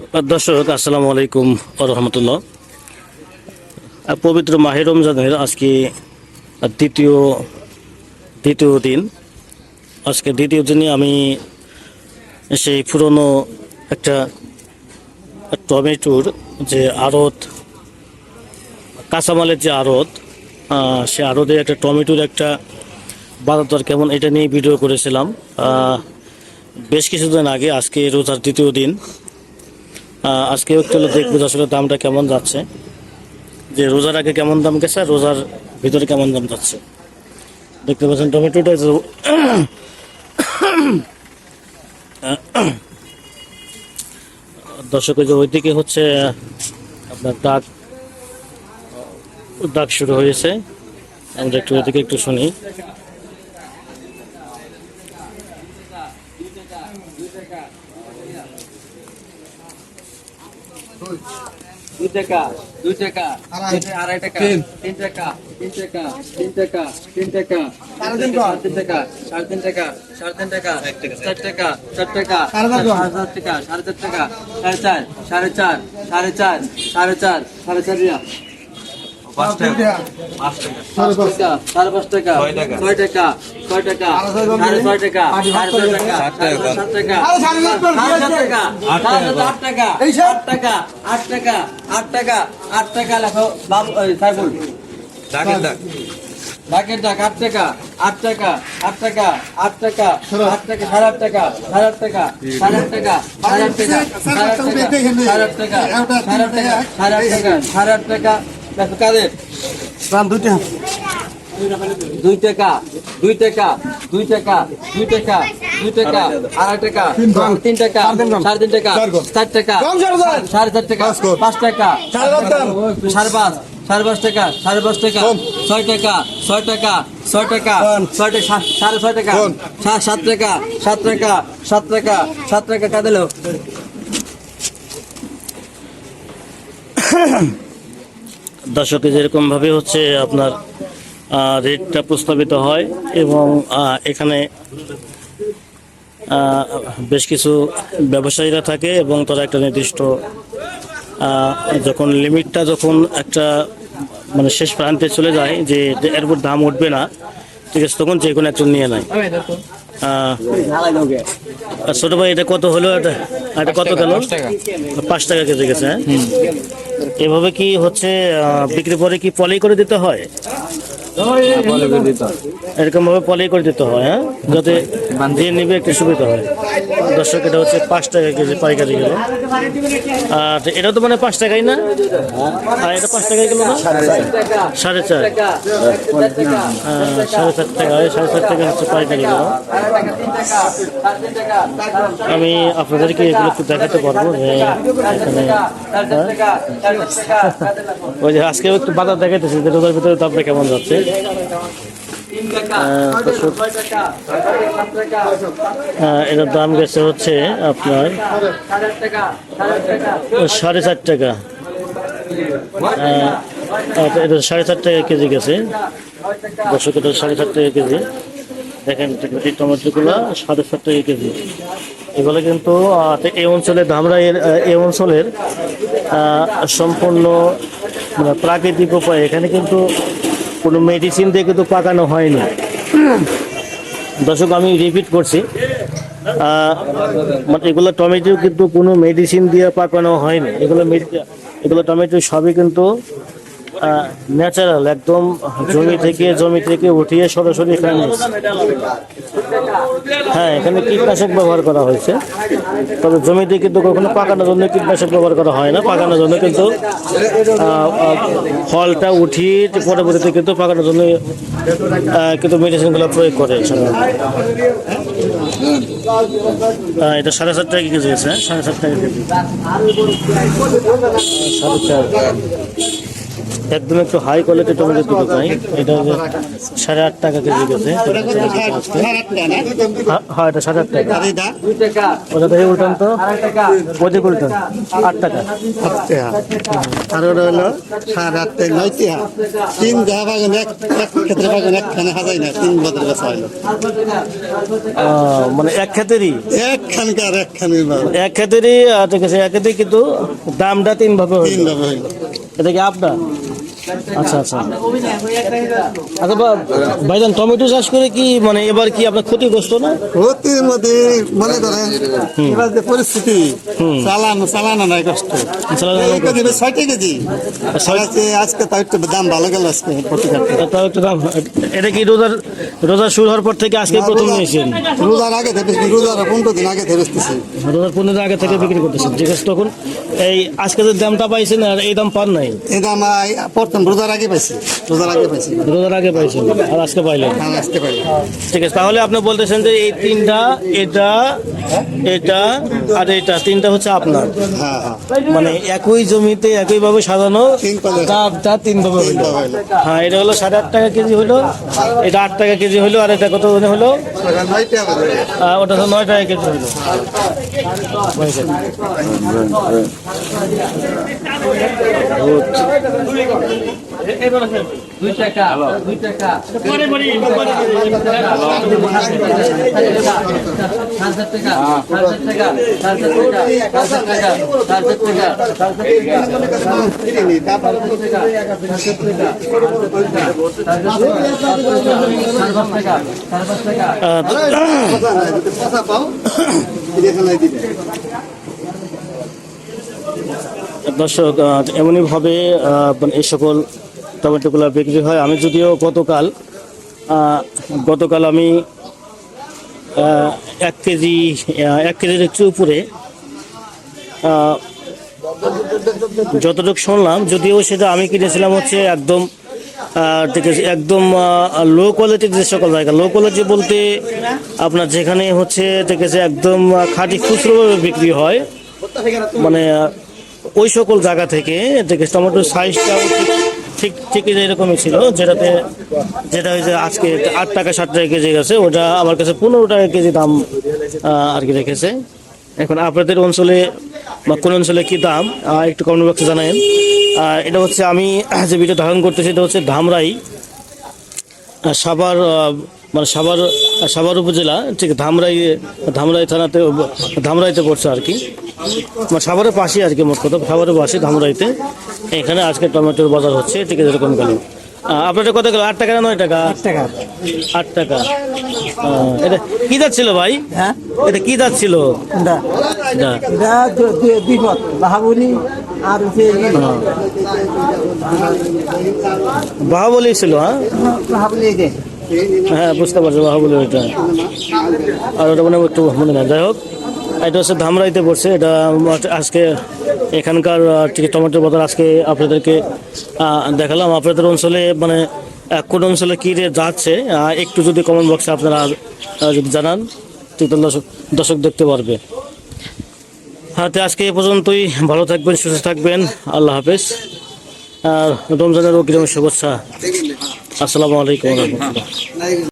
দর্শক, আসসালামু আলাইকুম রহমতুল্লাহ। পবিত্র মাহের রমজানের আজকে দ্বিতীয় দ্বিতীয় দিন। আজকে দ্বিতীয় দিনে আমি সেই পুরনো একটা টমেটোর যে আড়ত, কাঁচামালের যে আড়ত সে আড়তে একটা টমেটোর একটা বাজার দর কেমন এটা নিয়ে ভিডিও করেছিলাম। বেশ কিছুদিন আগে আজকে রোজার দ্বিতীয় দিন। আজকে হলো দেখব আসলে দামটা কেমন যাচ্ছে। যে রোজার আগে কেমন দাম গেছে আর রোজার ভিতরে কেমন দাম যাচ্ছে। দেখতে পাচ্ছেন, টমেটোটা যে দর্শকের যে ওইদিকে হচ্ছে, আপনার দাগ দাগ শুরু হয়েছে। আমরা একটু ওইদিকে একটু শুনি। দুই টাকা দুই টাকা আড়াই। টাকা তিন। টাকা তিন টাকা তিন টাকা তিন টাকা তিন টাকা সাড়ে তিন টাকা সাড়ে তিন টাকা চার টাকা। চার টাকা সাড়ে চার টাকা সাড়ে চার টাকা সাড়ে চার সাড়ে চার সাড়ে চার সাড়ে চার সাড়ে চার রিয়া পাঁচ টাকা সাড়ে পাঁচ টাকা ছয় টাকা ছয় টাকা সাড়ে ছয় টাকা সাড়ে ছয় টাকা সাড়ে সাত টাকা সাড়ে সাত টাকা আট টাকা আট টাকা আট টাকা আট টাকা আট টাকা লেখো বাবু সাইবুল ডাকের ডাক আট টাকা আট টাকা আট টাকা আট টাকা আট টাকা সাড়ে আট টাকা সাড়ে আট টাকা সাড়ে আট টাকা সাড়ে আট টাকা সাড়ে আট টাকা সাড়ে আট টাকা সাড়ে আট টাকা সাড়ে আট টাকা সাড়ে আট টাকা কাদের? দুই টাকা। দুই টাকা দুই টাকা দুই টাকা দুই টাকা আড়াই টাকা তিন টাকা সাড়ে তিন টাকা চার টাকা সাড়ে চার। টাকা পাঁচ টাকা সাড়ে পাঁচ সাড়ে পাঁচ টাকা সাড়ে পাঁচ টাকা ছয় টাকা ছয় টাকা ছয় টাকা ছয় টাকা সাড়ে ছয় টাকা সাত টাকা সাত টাকা সাত টাকা সাত টাকা কাঁদেল দর্শকে যেরকমভাবে হচ্ছে আপনার রেটটা প্রস্তাবিত হয় এবং এখানে বেশ কিছু ব্যবসায়ীরা থাকে এবং তারা একটা নির্দিষ্ট যখন লিমিটটা যখন একটা মানে শেষ প্রান্তে চলে যায় যে যে এর উপর দাম উঠবে না ঠিক আছে তখন যে কোনো একজন নিয়ে নেয়। ছোট ভাই এটা কত হলো এটা? এটা কত গেল পাঁচ টাকা। কেজি গেছে হ্যাঁ? এভাবে কি হচ্ছে বিক্রি পরে কি পলি করে দিতে হয়। এরকম ভাবে পলি করে দিতে হয় হ্যাঁ? যাতে দিয়ে নিবে একটু সুবিধা হয়। দর্শক এটা হচ্ছে পাঁচ টাকা কেজি পাইকারি গেল আর এটা তো মানে পাঁচ টাকাই না? আর এটা পাঁচ টাকাই গেল না? সাড়ে চার। সাড়ে চার টাকা এই সাড়ে চার টাকা হচ্ছে পাইকারি গেল আমি আপনাদেরকে এগুলো একটু দেখাতে পারব যে এখানে ওই যে আজকেও একটু বাজার দেখাইতেছি যে রোজার ভিতরে দামটা কেমন যাচ্ছে। এটার দাম গেছে হচ্ছে আপনার সাড়ে চার টাকা। আহ, এটা সাড়ে চার টাকা কেজি গেছে। দর্শক এটা সাড়ে চার টাকা কেজি। দেখেন এই টমেটোগুলো সাড়ে চার টাকা কেজি। এগুলো কিন্তু এই অঞ্চলের ধামরা এই অঞ্চলের সম্পূর্ণ মানে প্রাকৃতিক উপায়। এখানে কিন্তু কোনো মেডিসিন দিয়ে কিন্তু পাকানো হয়নি। দর্শক, আমি রিপিট করছি। মানে এগুলো টমেটো কিন্তু কোনো মেডিসিন দিয়ে পাকানো হয়নি। এগুলো এগুলো টমেটো সবই কিন্তু ন্যাচারাল একদম জমি থেকে জমি থেকে উঠিয়ে সরাসরি এখানে হ্যাঁ এখানে কীটনাশক ব্যবহার করা হয়েছে। তবে জমিতে কিন্তু কখনো পাকানোর জন্য কীটনাশক ব্যবহার করা হয় না। পাকানোর জন্য কিন্তু ফলটা উঠিয়ে পরবর্তীতে কিন্তু পাকানোর জন্য কিন্তু মেডিসিনগুলো প্রয়োগ করে এটা সাড়ে সাত টাকা কেজি আছে? সাড়ে সাত টাকা কেজি। সাড়ে চার। একদম একটু হাই কোয়ালিটি টমেটো দুটো চাই। এটা হচ্ছে সাড়ে আট টাকা কেজি গেছে। হ্যাঁ, হ্যাঁ এটা সাড়ে আট টাকা। টাকা ওটা দেখে উল্টান তো? আড়াই উল্টান। আট টাকা। আর ওটা হলো সাড়ে আটটা নয় টিহা তিন জায়গা বাগান এক এক ক্ষেত্রে বাগান একখানে হাজাই না তিন বছর বেচা হইল মানে এক ক্ষেতেরই? একখানকার একখানে বাগান। এক ক্ষেতেরই ঠিক আছে এক ক্ষেত্রে কিন্তু দামটা তিন ভাবে হইল। এটা কি আপনার? আচ্ছা আচ্ছা। আচ্ছা ভাইজান টমেটো চাষ করে কি মানে এবার কি আপনার ক্ষতিগ্রস্ত না? অতির মধ্যে মনে করেন এবার যে পরিস্থিতি চালানো চালানো নাই কষ্ট। চালানো কেজি। আজকে একটু দাম ভালো গেল আজকে তাও একটু দাম এটা কি রোজার রোজা শুরু হওয়ার পর থেকে আজকে প্রথম নিয়েছেন? রোজার আগে থেকে রোজার পনেরো দিন আগে রোজার পনেরো দিন আগে থেকে বিক্রি করতেছেন। ঠিক আছে তখন এই আজকে যে দামটা পাইছেন আর এই দাম পান নাই? এই দাম প্রথম রোজার আগে পাইছি রোজার আগে পাইছি। রোজার আগে পাইছেন আর আজকে পাইলেন আর আসতে পারি ঠিক আছে তাহলে আপনি বলতেছেন যে এই তিনটা এটা এটা আর এটা তিনটা হচ্ছে আপনার। হ্যাঁ হ্যাঁ। মানে একই জমিতে একইভাবে সাজানো তিন পালে। চারটা তিন ভাবে হইল। হ্যাঁ এটা হলো সাড়ে আট টাকা কেজি হলো এটা আট টাকা কেজি হলো আর এটা কত হলো ওটা তো নয় টাকা কেজি হলো হয়েছে। দর্শক এমনইভাবে মানে এই সকল টমেটোগুলো বিক্রি হয়। আমি যদিও গতকাল গতকাল আমি এক কেজি এক কেজির একটু উপরে যতটুকু শুনলাম, যদিও সেটা আমি কিনেছিলাম হচ্ছে একদম একদম লো কোয়ালিটির যে সকল জায়গা লো কোয়ালিটি বলতে আপনার যেখানে হচ্ছে আছে, একদম খাঁটি খুচরোভাবে বিক্রি হয়। মানে ওই সকল জায়গা থেকে আছে টমেটোর সাইজটাও ঠিক ঠিক ঠিক এরকমই ছিল, যেটাতে যেটা হয়েছে আজকে আট টাকা ষাট টাকা কেজি গেছে, ওটা আমার কাছে পনেরো টাকা কেজি দাম আর কি রেখেছে। এখন আপনাদের অঞ্চলে বা কোন অঞ্চলে কি দাম একটু কমেন্ট বক্সে জানাবেন আর এটা হচ্ছে আমি যে ভিডিও ধারণ করতেছি, এটা হচ্ছে ধামরাই সাভার মানে সাভার সাভার উপজেলা, ঠিক ধামরাই ধামরাই থানাতে, ধামরাইতে পড়ছে আর কি। মানে সাভারের পাশে আর কি মোট কথা, সাভারের পাশে ধামরাইতে। এখানে আজকে টমেটোর বাজার হচ্ছে ঠিক আছে এরকম গেল। আপনাদের কত গেল? আট টাকা না নয় টাকা? আট টাকা। আট টাকা। এটা কি যাচ্ছিল ভাই? হ্যাঁ? এটা কি যাচ্ছিল দুই পথ বাহাবুলি আর বাহুবলী ছিল হ্যাঁ? বাহাবুলি হ্যাঁ বুঝতে পারছি বাহুবলী ওইটা। আর ওটা মানে একটু মনে না যাই হোক এটা হচ্ছে ধামরাইতে পড়ছে এটা আজকে এখানকার টমেটোর বাজার আজকে আপনাদেরকে দেখালাম। আপনাদের অঞ্চলে মানে কোন অঞ্চলে কী রেট যাচ্ছে? একটু যদি কমেন্ট বক্সে আপনারা যদি জানান দর্শক দর্শক দেখতে পারবে। হ্যাঁ আজকে এ পর্যন্তই। ভালো থাকবেন, সুস্থ থাকবেন। আল্লাহ হাফেজ। আর রমজানের অগ্রিম শুভেচ্ছা। আসসালামু আলাইকুম রহমতুল্লাহ।